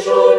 show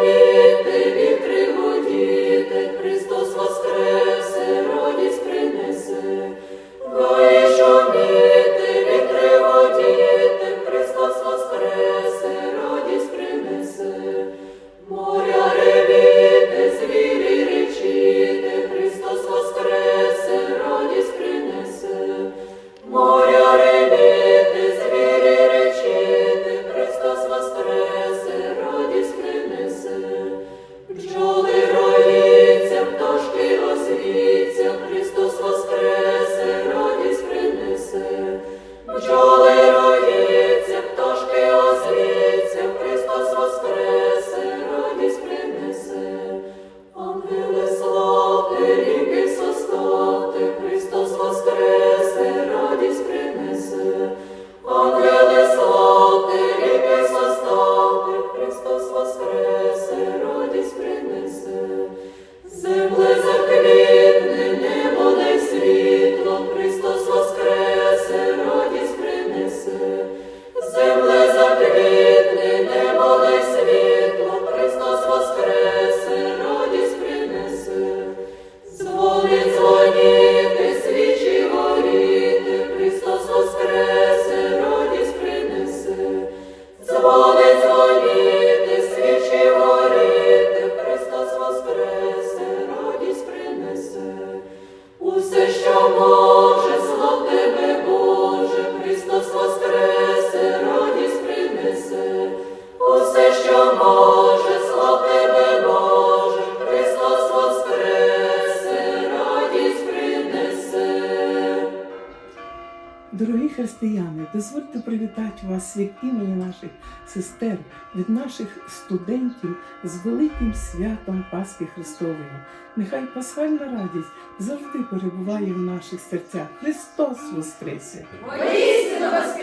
Християни, дозвольте привітати вас від імені наших сестер, від наших студентів з великим святом Пасхи Христової. Нехай пасхальна радість завжди перебуває в наших серцях. Христос Воскресе! Воістину воскресе!